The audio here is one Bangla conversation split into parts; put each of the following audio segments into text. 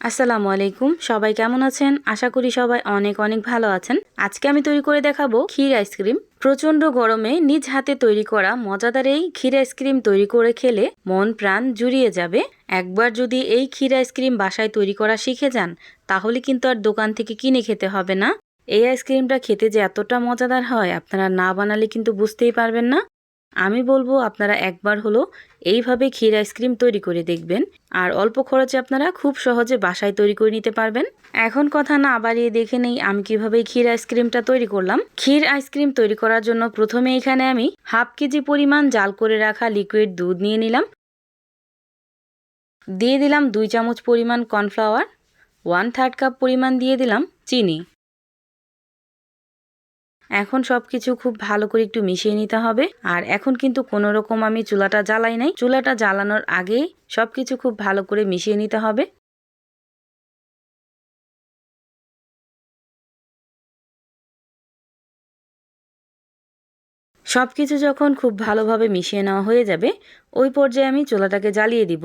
আসসালামু আলাইকুম। সবাই কেমন আছেন? আশা করি সবাই অনেক অনেক ভালো আছেন। আজকে আমি তৈরি করে দেখাবো ক্ষীর আইসক্রিম। প্রচণ্ড গরমে নিজ হাতে তৈরি করা মজাদার এই ক্ষীর আইসক্রিম তৈরি করে খেলে মন প্রাণ জুড়িয়ে যাবে। একবার যদি এই ক্ষীর আইসক্রিম বাসায় তৈরি করা শিখে যান, তাহলে কিন্তু আর দোকান থেকে কিনে খেতে হবে না। এই আইসক্রিমটা খেতে যে এতটা মজাদার হয় আপনারা না বানালে কিন্তু বুঝতেই পারবেন না। আমি বলব আপনারা একবার হলো এইভাবে ক্ষীর আইসক্রিম তৈরি করে দেখবেন। আর অল্প খরচে আপনারা খুব সহজে বাসায় তৈরি করে নিতে পারবেন। এখন কথা না বাড়িয়ে দেখে নেই আমি কীভাবে ক্ষীর আইসক্রিমটা তৈরি করলাম। ক্ষীর আইসক্রিম তৈরি করার জন্য প্রথমে এখানে আমি হাফ কেজি পরিমাণ জাল করে রাখা লিকুইড দুধ নিয়ে নিলাম। দিয়ে দিলাম দুই চামচ পরিমাণ কর্নফ্লাওয়ার, ওয়ান থার্ড কাপ পরিমাণ দিয়ে দিলাম চিনি। এখন সব কিছু খুব ভালো করে একটু মিশিয়ে নিতে হবে। আর এখন কিন্তু কোনো রকম আমি চুলাটা জ্বালাই নাই। চুলাটা জ্বালানোর আগেই সব কিছু খুব ভালো করে মিশিয়ে নিতে হবে। সব কিছু যখন খুব ভালোভাবে মিশিয়ে নেওয়া হয়ে যাবে, ওই পর্যায়ে আমি চুলাটাকে জ্বালিয়ে দিব।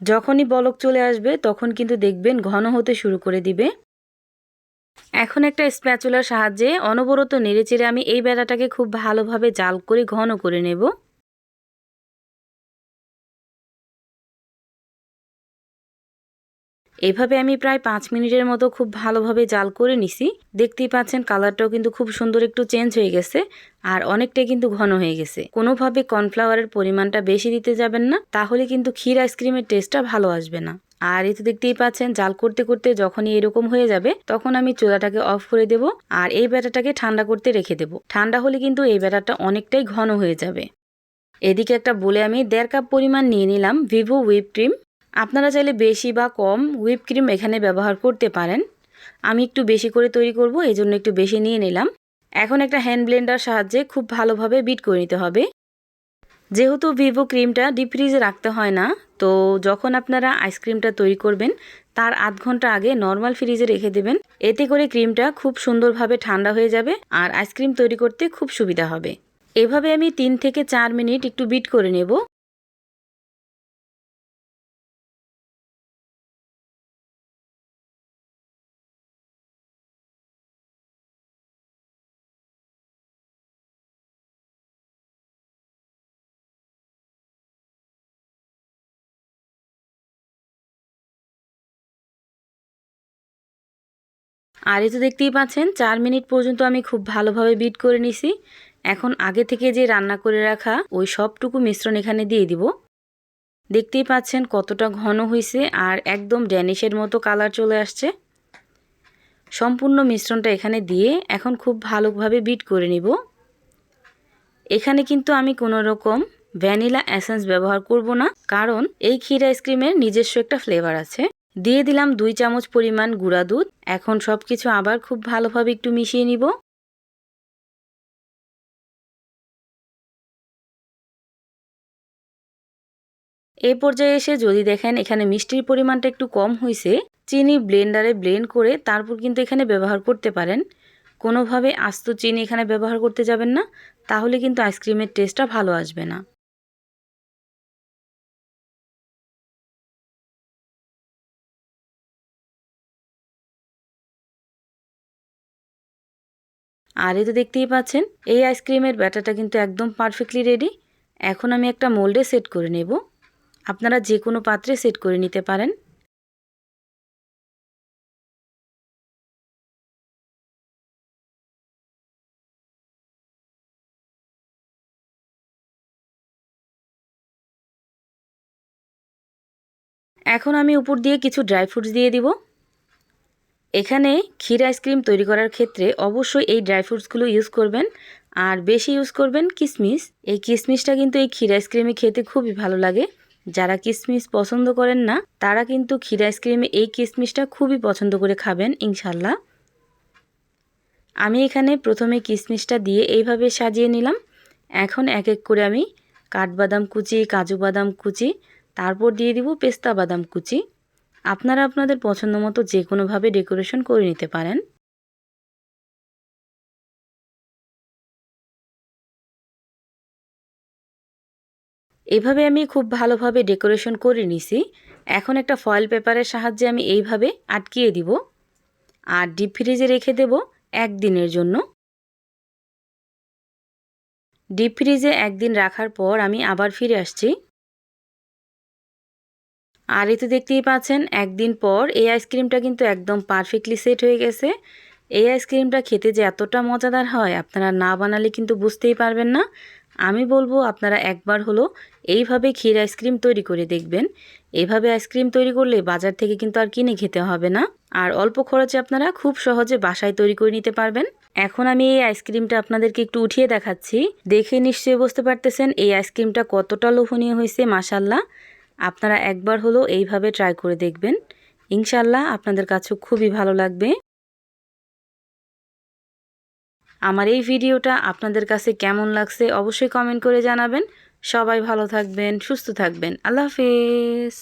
যখনই বলক চলে আসবে, তখন কিন্তু দেখবেন ঘন হতে শুরু করে দিবে। এখন একটা স্প্যাচুলার সাহায্যে অনবরত নেড়েচেড়ে আমি এই বেড়াটাকে খুব ভালোভাবে জাল করে ঘন করে নেব। এভাবে আমি প্রায় পাঁচ মিনিটের মতো খুব ভালোভাবে জাল করে নিছি। দেখতেই পাচ্ছেন কালারটাও কিন্তু খুব সুন্দর একটু চেঞ্জ হয়ে গেছে আর অনেকটাই কিন্তু ঘন হয়ে গেছে। কোনোভাবে কর্নফ্লাওয়ারের পরিমাণটা বেশি দিতে যাবেন না, তাহলে কিন্তু ক্ষীর আইসক্রিমের টেস্টটা ভালো আসবে না। আর এই তো দেখতেই পাচ্ছেন জাল করতে করতে যখনই এরকম হয়ে যাবে, তখন আমি চুলাটাকে অফ করে দেব আর এই ব্যাটারটাকে ঠান্ডা করতে রেখে দেব। ঠান্ডা হলে কিন্তু এই ব্যাটারটা অনেকটাই ঘন হয়ে যাবে। এদিকে একটা বলে আমি দেড় কাপ পরিমাণ নিয়ে নিলাম ভিভো হুইপ ক্রিম। আপনারা চাইলে বেশি বা কম হুইপ ক্রিম এখানে ব্যবহার করতে পারেন। আমি একটু বেশি করে তৈরি করব এই জন্য একটু বেশি নিয়ে নিলাম। এখন একটা হ্যান্ড ব্লেন্ডার সাহায্যে খুব ভালোভাবে বিট করে নিতে হবে। যেহেতু ভিভো ক্রিমটা ডিপ ফ্রিজে রাখতে হয় না, তো যখন আপনারা আইসক্রিমটা তৈরি করবেন, তার আধ ঘণ্টা আগে নর্মাল ফ্রিজে রেখে দেবেন। এতে করে ক্রিমটা খুব সুন্দরভাবে ঠান্ডা হয়ে যাবে আর আইসক্রিম তৈরি করতে খুব সুবিধা হবে। এভাবে আমি তিন থেকে চার মিনিট একটু বিট করে নেব। আর এই তো দেখতেই পাচ্ছেন, চার মিনিট পর্যন্ত আমি খুব ভালোভাবে বিট করে নিছি। এখন আগে থেকে যে রান্না করে রাখা, ওই সবটুকু মিশ্রণ এখানে দিয়ে দিব। দেখতেই পাচ্ছেন কতটা ঘন হয়েছে আর একদম ড্যানিশের মতো কালার চলে আসছে। সম্পূর্ণ মিশ্রণটা এখানে দিয়ে এখন খুব ভালোভাবে বিট করে নিব। এখানে কিন্তু আমি কোনো রকম ভ্যানিলা অ্যাসেন্স ব্যবহার করব না, কারণ এই ক্ষীর আইসক্রিমের নিজস্ব একটা ফ্লেভার আছে। দিয়ে দিলাম দুই চামচ পরিমাণ গুঁড়া দুধ। এখন সব কিছু আবার খুব ভালোভাবে একটু মিশিয়ে নিব। এ পর্যায়ে এসে যদি দেখেন এখানে মিষ্টির পরিমাণটা একটু কম হয়েছে চিনি ব্লেন্ডারে ব্লেন্ড করে তারপর কিন্তু এখানে ব্যবহার করতে পারেন। কোনোভাবে আস্ত চিনি এখানে ব্যবহার করতে যাবেন না, তাহলে কিন্তু আইসক্রিমের টেস্টটা ভালো আসবে না। আর তো দেখতেই পাচ্ছেন, এই আইসক্রিমের ব্যাটারটা কিন্তু একদম পারফেক্টলি রেডি এখন আমি একটা মোল্ডে সেট করে নেব। আপনারা যে কোনো পাত্রে সেট করে নিতে পারেন। এখন আমি উপর দিয়ে কিছু ড্রাই ফ্রুটস দিয়ে দিব। এখানে ক্ষীর আইসক্রিম তৈরি করার ক্ষেত্রে অবশ্যই এই ড্রাই ফ্রুটসগুলো ইউজ করবেন। আর বেশি ইউজ করবেন কিশমিশ এই কিশমিশটা কিন্তু এই ক্ষীর আইসক্রিমে খেতে খুবই ভালো লাগে। যারা কিশমিশ পছন্দ করেন না, তারা কিন্তু ক্ষীর আইসক্রিমে এই কিশমিশটা খুবই পছন্দ করে খাবেন ইনশাল্লাহ আমি এখানে প্রথমে কিশমিশটা দিয়ে এইভাবে সাজিয়ে নিলাম। এখন এক এক করে আমি কাঠবাদাম কুচি, কাজু বাদাম কুচি, তারপর দিয়ে দিব পেস্তা বাদাম কুচি। আপনারা আপনাদের পছন্দ মতো যে কোনোভাবে ডেকোরেশন করে নিতে পারেন। এভাবে আমি খুব ভালোভাবে ডেকোরেশন করে নিছি। এখন একটা ফয়েল পেপারের সাহায্যে আমি এইভাবে আটকিয়ে দিব। আর ডিপ ফ্রিজে রেখে দেব একদিনের জন্য। ডিপ ফ্রিজে একদিন রাখার পর আমি আবার ফিরে আসছি। আর এতে দেখতেই পাচ্ছেন, একদিন পর এই আইসক্রিমটা কিন্তু একদম পারফেক্টলি সেট হয়ে গেছে। এই আইসক্রিমটা খেতে যে এতটা মজাদার হয়, আপনারা না বানালে কিন্তু বুঝতেই পারবেন না। আমি বলব আপনারা একবার হলো এইভাবে ক্ষীর আইসক্রিম তৈরি করে দেখবেন। এইভাবে আইসক্রিম তৈরি করলে বাজার থেকে কিন্তু আর কিনে খেতে হবে না। আর অল্প খরচে আপনারা খুব সহজে বাসায় তৈরি করে নিতে পারবেন। এখন আমি এই আইসক্রিমটা আপনাদেরকে একটু উঠিয়ে দেখাচ্ছি। দেখে নিশ্চয়ই বুঝতে পারতেছেন এই আইসক্রিমটা কতটা লোভনীয় হয়েছে মাসাল্লাহ আপনারা একবার হলো এইভাবে ট্রাই করে দেখবেন। ইনশাল্লাহ আপনাদের কাছে খুবই ভালো লাগবে। আমার এই ভিডিওটা আপনাদের কাছে কেমন লাগছে অবশ্যই কমেন্ট করে জানাবেন। সবাই ভালো থাকবেন, সুস্থ থাকবেন। আল্লাহ হাফেজ।